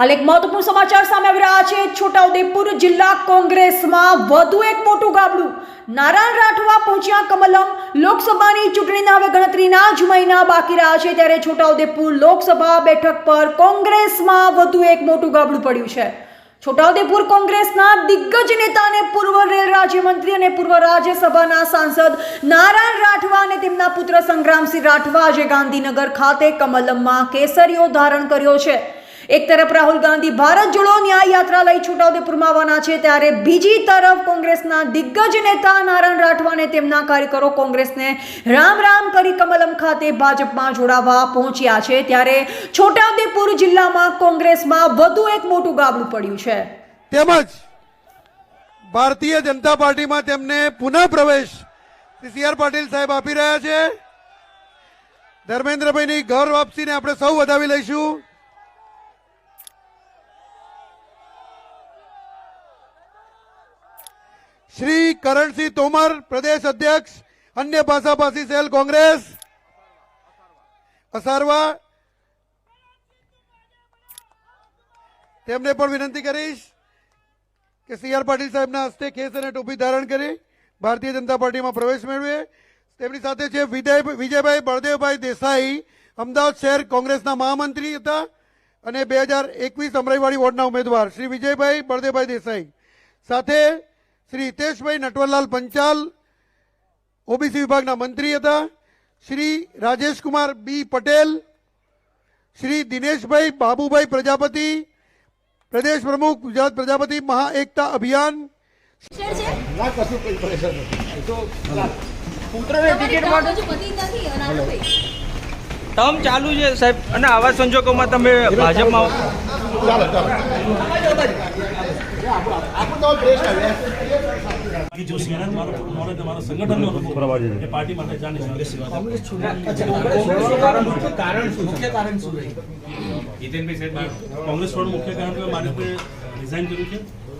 હાલ એક મહત્વપૂર્ણ સમાચાર સામે આવી રહ્યા છે. છોટાઉદેપુર જિલ્લા કોંગ્રેસમાં વધુ એક મોટું ગાબડું. નારાયણ રાઠવા પહોંચ્યા કમલમ. લોકસભાની ચૂંટણીના હવે ગણતરીના જ મહિના બાકી રહ્યા છે ત્યારે છોટાઉદેપુર લોકસભા બેઠક પર કોંગ્રેસમાં વધુ એક મોટું ગાબડું પડ્યું છે. છોટાઉદેપુર કોંગ્રેસના દિગ્ગજ નેતા અને પૂર્વ રેલ રાજ્યમંત્રી અને પૂર્વ રાજ્યસભાના સાંસદ નારાયણ રાઠવા અને તેમના પુત્ર સંગ્રામસિંહ રાઠવા આજે ગાંધીનગર ખાતે કમલમમાં કેસરીઓ ધારણ કર્યો છે. એક તરફ રાહુલ ગાંધી ભારત જોડો ન્યાય યાત્રા લઈ છોટાઉદેપુરમાં આવવાના છે, ત્યારે બીજી તરફ કોંગ્રેસના દિગ્ગજ નેતા નારાયણ રાઠવાને તેમના કાર્યકરો કોંગ્રેસને રામ રામ કરી કમલમ ખાતે ભાજપમાં જોડાવા પહોંચ્યા છે, ત્યારે છોટાઉદેપુર જિલ્લામાં કોંગ્રેસમાં વધુ એક મોટું ગાબડું પડ્યું છે. તેમજ ભારતીય જનતા પાર્ટીમાં તેમને પુનઃ પ્રવેશ સી આર પાટીલ સાહેબ આપી રહ્યા છે. ધર્મેન્દ્રભાઈની ઘર વાપસીને આપણે સૌ વધાવી લઈશું. શ્રી કરણસિંહ તોમર પ્રદેશ અધ્યક્ષ, અન્ય ભાષાભાષી સેલ કોંગ્રેસ. અસારવા. તેમને પણ વિનંતી કરીશ કે સી આર પાટીલ સાહેબના હસ્તે ખેસ અને ટોપી ધારણ કરી ભારતીય જનતા પાર્ટીમાં પ્રવેશ મેળવે. તેમની સાથે છે વિજય વિજયભાઈ બળદેવભાઈ દેસાઈ, અમદાવાદ શહેર કોંગ્રેસના મહામંત્રી હતા અને બે હજાર એકવીસ અમરાઈવાડી વોર્ડના ઉમેદવાર શ્રી વિજયભાઈ બળદેવભાઈ દેસાઈ. સાથે શ્રી હિતેશભાઈ નટવરલાલ પંચાલ ઓબીસી વિભાગના મંત્રી હતા. શ્રી રાજેશકુમાર બી પટેલ શ્રી દિનેશભાઈ બાબુભાઈ પ્રજાપતિ પ્રદેશ પ્રમુખ ગુજરાત પ્રજાપતિ મહા એકતા અભિયાન. પુત્રને ટિકિટ માટે માટે ટર્મ ચાલુ છે સાહેબ. અને આવા સંજોગોમાં તમે ભાજપમાં આવો. બાકી જો મારો નોલેજ મારો સંગઠનનો અનુભવ એ પાર્ટી માટે જાણી કોંગ્રેસ છોડવાનું મુખ્ય કારણ કે મારે રિઝાઇન કર્યું છે?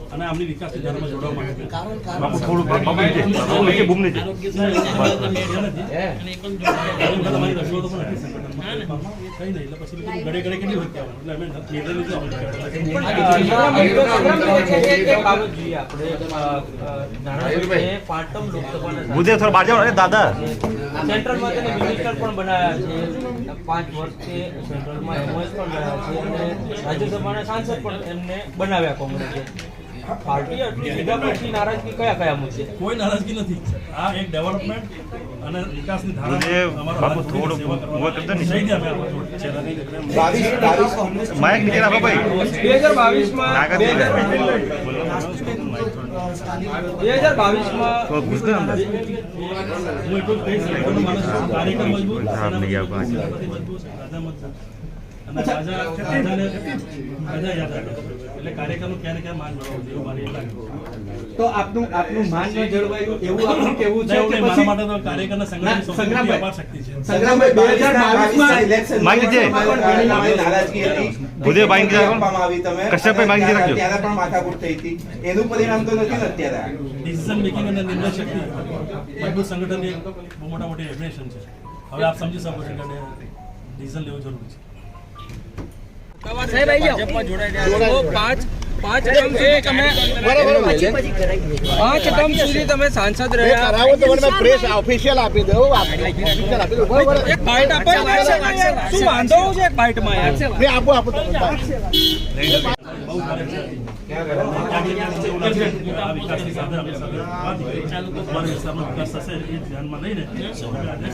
અને આમની વિકાસની ધારામાં જોડવા માટે બાપુ થોડું આરોગ્ય તમારી રજૂઆતો પણ હતી કઈ નહીં એટલે પછી ઘડે ઘડે કેટલી વખત એટલે અમે નિર્ણય લીધો આપણે થોડા બહાર જાઓ દાદા સેન્ટ્રલમાં તેને મિનિસ્ટર પણ બનાવ્યા છે પાંચ વર્ષથી સેન્ટ્રલમાં એમઓએસ પણ રહ્યા છે અને રાજ્યસભાના સાંસદ પણ એમને બનાવ્યા કોંગ્રેસે પાર્ટી આટલી સીધા પછી નારાજગી કયા કયા મુદ્દે કોઈ નારાજગી નથી. આ એક ડેવલપમેન્ટ અને વિકાસની ધારા થોડું ઊભો કરી. દો ને. માઇક નીચે રાખો ભાઈ. બે હજાર બાવીસમાં બે હજાર બાવીસમાં તો ઘૂસને અંદર. હું એટલું જ કહીશ કે કોઈ માણસ કાર્યકર મજબૂત. અને રાજા રાજાને રાજા યાદ રાખે એટલે કાર્યકરનું ક્યાં ને ક્યાં માન મળવું એવું મારે લાગે તો આપનું આપનું માન ન જળવાયું એવું આપનું કેવું છે? કે મારા માટે તો કાર્યકરના સંગઠનની ના, સૌથી મોટી સંગ્રામભાઈ. અપાર શક્તિ છે. સંગ્રામભાઈ બે હજાર બાવીસમાં માઇક નીચે. નારાજગી હતી ભૂદેવ. આપવામાં આવી તમે. કશ્યપભાઈ માઇક રાખજો. ત્યારે પણ માથાકૂટ થઈ હતી. એનું પરિણામ તો નથી અત્યારે. ડિસિઝન મેકિંગ અને નિર્ણય શક્તિ. મજબૂત સંગઠનની એક બહુ મોટા મોટી એગ્રેશન છે. હવે આપ સમજી શકો છો કે ડિસિઝન લેવું જરૂરી છે. સાહેબ આવી જાઓ પાંચ પાંચ ટર્મ સુધી તમે પાંચ ટર્મ સુધી તમે સાંસદ રહ્યા એક બાઇટ આપો શું વાંધો છે એક બાઇટમાં યાર બહુ કાર્ય છે આ વિકાસની સાથે અમે સાથે વાત કરી. અમારા વિસ્તારનો વિકાસ થશે એ ધ્યાનમાં લઈને અમે આજે